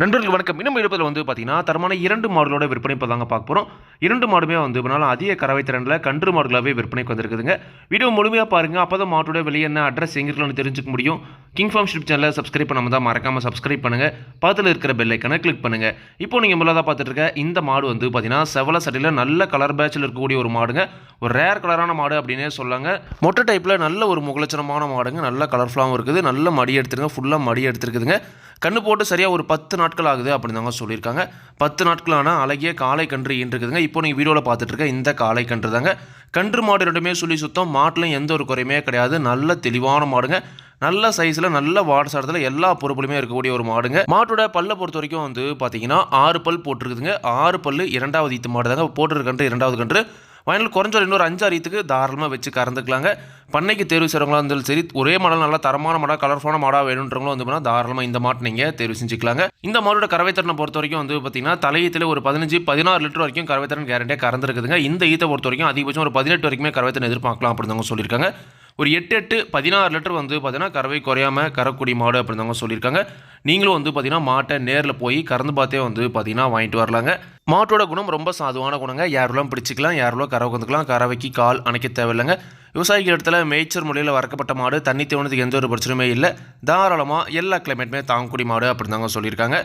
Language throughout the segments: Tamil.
நண்பர்கள் வணக்கம். இன்னும் இருப்பதில் வந்து பார்த்தீங்கன்னா தரமான இரண்டு மாடுகளோட விற்பனை இப்போ தாங்க பார்க்க போகிறோம் இரண்டு மாடுமே வந்து இப்போனாலும் அதிக கறவை திறனில் கன்று மாடுகளாகவே விற்பனைக்கு வந்திருக்குதுங்க. வீடியோ முழுமையாக பாருங்கள் அப்போ தான் மாட்டோட வெளியே என்ன அட்ரஸ் எங்கே தெரிஞ்சுக்க முடியும். கிங் ஃபார்ம் ஷிப் சேனலை சப்ஸ்கிரைப் பண்ணாமல் தான் மறக்காமல் சப்ஸ்கிரைப் பண்ணுங்கள் பக்கத்தில் இருக்கிற பெல் ஐக்கனை கிளிக் பண்ணுங்கள் இப்போ நீங்கள் முதல்ல பார்த்துட்டு இருக்க இந்த மாடு வந்து பார்த்தீங்கன்னா செவல சட்டையில் நல்ல கலர் பேட்சில் இருக்கக்கூடிய ஒரு மாடுங்க. ஒரு ரேர் கலரான மாடு அப்படின்னே சொல்லாங்க. மொட்டை டைப்பில் நல்ல ஒரு முகலட்சணமான மாடுங்க. நல்ல கலர்ஃபுல்லாகவும் இருக்குது. நல்ல மடி எடுத்துருங்க. ஃபுல்லாக மடி எடுத்துருக்குதுங்க. கண்ணு போட்டு சரியாக ஒரு பத்து நாட்கள் ஆகுது அப்படின்னு தாங்க சொல்லியிருக்காங்க. பத்து நாட்களான அழகிய காளை கன்று இருக்குதுங்க இப்போ நீங்கள் வீடியோவில் பார்த்துட்டு இருக்க இந்த காளை கன்று தாங்க. கன்று மாடு ரெண்டுமே சொல்லி சுத்தம். மாட்டிலும் எந்த ஒரு குறையுமே கிடையாது. நல்ல தெளிவான மாடுங்க. நல்ல சைஸில் நல்ல வாடசாரத்தில் எல்லா பொறுப்புலையுமே இருக்கக்கூடிய ஒரு மாடுங்க. மாட்டோட பல்லை பொறுத்த வரைக்கும் வந்து பார்த்தீங்கன்னா ஆறு பல் போட்டிருக்குதுங்க. ஆறு பல் இரண்டாவது ஈத்து மாடு தாங்க போட்டிருக்கன்று இரண்டாவது கன்று. வயலில் குறைஞ்ச ஒரு இன்னொரு அஞ்சு அரியத்துக்கு தாராளமாக வச்சு கறந்துக்கலாங்க. பண்ணைக்கு தேர்வு செய்கிறவங்களா இருந்தாலும் சரி ஒரே மாடல் நல்லா தரமான மாடாக கலர்ஃபுல்லான மாடாக வேணுன்றவங்களும் வந்து பார்த்தீங்கன்னா தாராளமாக இந்த மாட்டு நீங்கள் தேர்வு செஞ்சுக்கலாங்க. இந்த மாடோட கறவைத்திறனை பொறுத்த வரைக்கும் வந்து பார்த்தீங்கன்னா தலையத்தில் ஒரு பதினஞ்சு பதினாறு லிட்டர் வரைக்கும் கறவைத்திறன் கேரண்டியாக கறந்துருக்குதுங்க. இந்த ஈத்தை பொறுத்த வரைக்கும் அதிகபட்சம் ஒரு பதினெட்டு வரைக்குமே கறவைத்திறன் எதிர்பார்க்கலாம் அப்படின்னு சொல்லியிருக்காங்க. ஒரு எட்டு எட்டு பதினாறு லிட்டர் வந்து பார்த்தீங்கன்னா கறவை குறையாமல் கறக்குடி மாடு அப்படின்னு சொல்லியிருக்காங்க. நீங்களும் வந்து பார்த்தீங்கன்னா மாட்டை நேரில் போய் கறந்து பார்த்தே வந்து பார்த்தீங்கன்னா வாங்கிட்டு வரலாங்க. மாட்டோட குணம் ரொம்ப சாதுவான குணங்க. யாரெல்லாம் பிடிச்சிக்கலாம் யாரெல்லாம் கறவை வந்துக்கலாம் கறவைக்கு கால் அணைக்க தேவையில்லைங்க. விவசாயிகள் இடத்துல மேய்ச்சர் முறையில் வறக்கப்பட்ட மாடு தண்ணி தேவனதுக்கு எந்த ஒரு பிரச்சனையுமே இல்லை. தாராளமாக எல்லா கிளைமேட்டுமே தாங்கக்கூடிய மாடு அப்படின்னு தாங்க சொல்லியிருக்காங்க.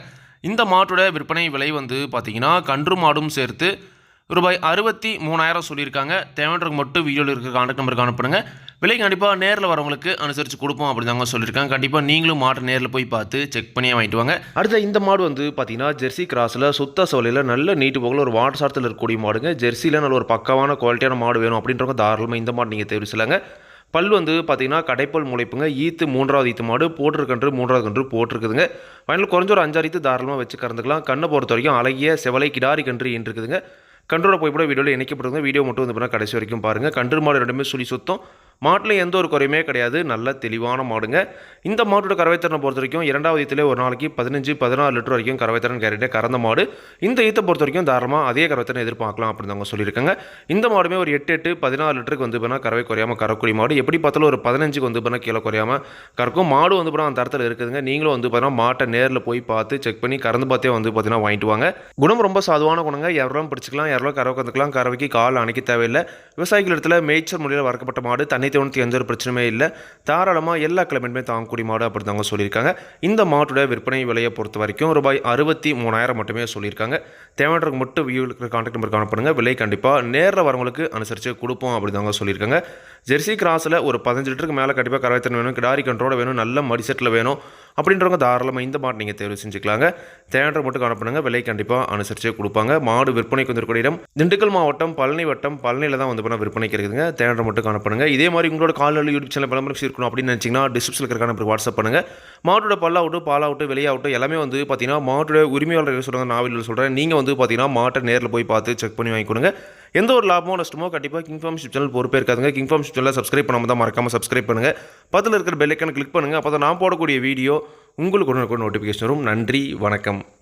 இந்த மாட்டோட விற்பனை விலை வந்து பார்த்தீங்கன்னா கன்று மாடும் சேர்த்து ரூபாய் அறுபத்தி மூணாயிரம் சொல்லியிருக்காங்க. தேவைன்றவங்க மட்டும் வீடியோவில் இருக்கிற கான்டாக்ட் நம்பருக்கு அனுப்புங்க விலை கண்டிப்பாக நேரில் வரவங்களுக்கு அனுசரித்து கொடுப்போம் அப்படி தாங்க சொல்லியிருக்காங்க. கண்டிப்பாக நீங்களும் மாட்டை நேரில் போய் பார்த்து செக் பண்ணியே வாங்கிட்டு வாங்க. அடுத்த இந்த மாடு வந்து பார்த்தீங்கன்னா ஜெர்சி கிராஸில் சுத்த சோலையில் நல்ல நீட்டு போகல ஒரு வாட்டர் சாரத்தில் இருக்கக்கூடிய மாடுங்க. ஜெர்சியில் நல்ல ஒரு பக்கவான குவாலிட்டியான மாடு வேணும் அப்படின்றவங்க தாராளமாக இந்த மாடு நீங்கள் தேர்வு செய்யலாங்க. பல் வந்து பார்த்தீங்கன்னா கடைப்பல் முளைப்புங்க. ஈத்து மூன்றாவது ஈத்து மாடு போட்டிருக்கன்று மூன்றாவது கன்று போட்டிருக்குதுங்க. ஃபைனல் குறைஞ்ச ஒரு அஞ்சாறு ஈத்து தாராளமாக வச்சு கறந்துக்கலாம். கண்ணை பொறுத்த வரைக்கும் அழகிய செவலை கிடாரி கன்று இருக்குதுங்க கன்றோட போய் கூட வீடியோவில் இணைக்கப்பட்டிருந்த வீடியோ மட்டும் வந்து பண்ணால் கடைசி வரைக்கும் பாருங்கள் கன்று மாடு ரெண்டுமே சுழி சுத்தம். மாட்டில் எந்த ஒரு குறையுமே கிடையாது. நல்ல தெளிவான மாடுங்க. இந்த மாட்டோட கறவைத்திறனை பொறுத்த வரைக்கும் இரண்டாவது ஈத்திலே ஒரு நாளைக்கு பதினஞ்சு பதினாறு லிட்டர் வரைக்கும் கறவைத்திறன் கேரண்டே கறந்த மாடு. இந்த ஈத்தை பொறுத்த வரைக்கும் தாராளமாக அதே கறவைத்திறனை எதிர்பார்க்கலாம் அப்படின்னு அவங்க சொல்லியிருக்காங்க. இந்த மாடுமே ஒரு எட்டு எட்டு பதினாறு லிட்டருக்கு வந்து பண்ணால் கறவை குறையாமல் கறக்கூடிய மாடு. எப்படி பார்த்தாலும் ஒரு பதினஞ்சுக்கு வந்து பண்ணால் கீழே குறையாமல் கறக்கும். மாடு வந்து பண்ணால் அந்த தரத்தில் இருக்குதுங்க. நீங்களும் வந்து பார்த்தீங்கன்னா மாட்டை நேரில் போய் பார்த்து செக் பண்ணி கறந்து பார்த்தே வந்து பார்த்தீங்கன்னா வாங்கிட்டு வாங்க. குணம் ரொம்ப சாதுவான குணங்க. எவரெல்லாம் பிடிச்சிக்கலாம் யாரெல்லாம் கறவை கந்துக்கலாம். கறவைக்கு கால் அணைக்க தேவையில்லை. விவசாயிகள் இடத்துல மேய்ச்சல் முறையில் வறக்கப்பட்ட மாடு தண்ணி தேவனத்துக்கு எந்த ஒரு பிரச்சனையுமே இல்லை. தாராளமாக எல்லா கிளைமேட்டுமே தாங்கக்கூடிய மாடு அப்படி தாங்க சொல்லியிருக்காங்க. இந்த மாட்டோட விற்பனை விலையை பொறுத்த வரைக்கும் ரூபாய் அறுபத்தி மூணாயிரம் மட்டுமே சொல்லியிருக்காங்க. தேவையானவருக்கு மட்டும் வியூவில் கான்டாக்ட் நம்பர் காணப்படுங்க. விலை கண்டிப்பாக நேரில் வரவங்களுக்கு அனுசரித்து கொடுப்போம் அப்படி தாங்க சொல்லியிருக்காங்க. ஜெர்சி கிராஸில் ஒரு பதினஞ்சு லிட்டருக்கு மேலே கண்டிப்பாக கரவைத்தன் வேணும். கிடாரி கண்ட்ரோட வேணும். நல்ல மடிசெட்டில் வேணும். அப்படின்றவங்க தாராளமாக இந்த மாட்டு நீங்கள் தேர்வு செஞ்சுக்கலாங்க. தேவையான மட்டும் காணப்படுங்க விலை கண்டிப்பாக அனுசரித்து கொடுப்பாங்க. மாடு விற்பனைக்கு வந்திருக்கூடிய இடம். திண்டுக்கல் மாவட்டம் பழனி வட்டம் பழனியில் தான் வந்து பண்ண விற்பனைக்கு இருக்குதுங்க தேவையான மட்டும் காணப்படுங்க இதே மாதிரி உங்களோட கால்நடை யூடியூப் சேனல் விளம்பரம் இருக்கணும் அப்படின்னு நினச்சிங்கன்னா டிஸ்கிரிப்ஷனில் இருக்கிற நம்பருக்கு வாட்ஸ்அப் பண்ணுங்கள் மாட்டோட பல்லாவட்டும் பாலாவட்டும் வெளியாகட்டும் எல்லாமே வந்து பார்த்தீங்கன்னா மாட்டோட உரிமையாளர் சொல்கிறாங்க நாவலில் சொல்கிறேன் நீங்கள் வந்து பார்த்தீங்கன்னா மாட்டை நேரில் போய் பார்த்து செக் பண்ணி வாங்கிக்கொடுங்க. எந்த ஒரு லாபமோ நஷ்டமோ கண்டிப்பாக கிங் ஃபார்ம் ஷிப் சேனல் பொறுப்பே இருக்காதுங்க கிங் ஃபார்ம் ஷிப் சப்ஸ்கிரைப் பண்ணாமல் தான் மறக்காமல் சப்ஸ்கிரைப் பண்ணுங்கள் பக்கத்தில் இருக்கிற பெல்லைக்கான கிளிக் பண்ணுங்கள் அப்போ தான் நான் போடக்கூடிய வீடியோ உங்களுக்கு உடனுக்குடன் நோட்டிஃபிகேஷன் வரும். நன்றி வணக்கம்.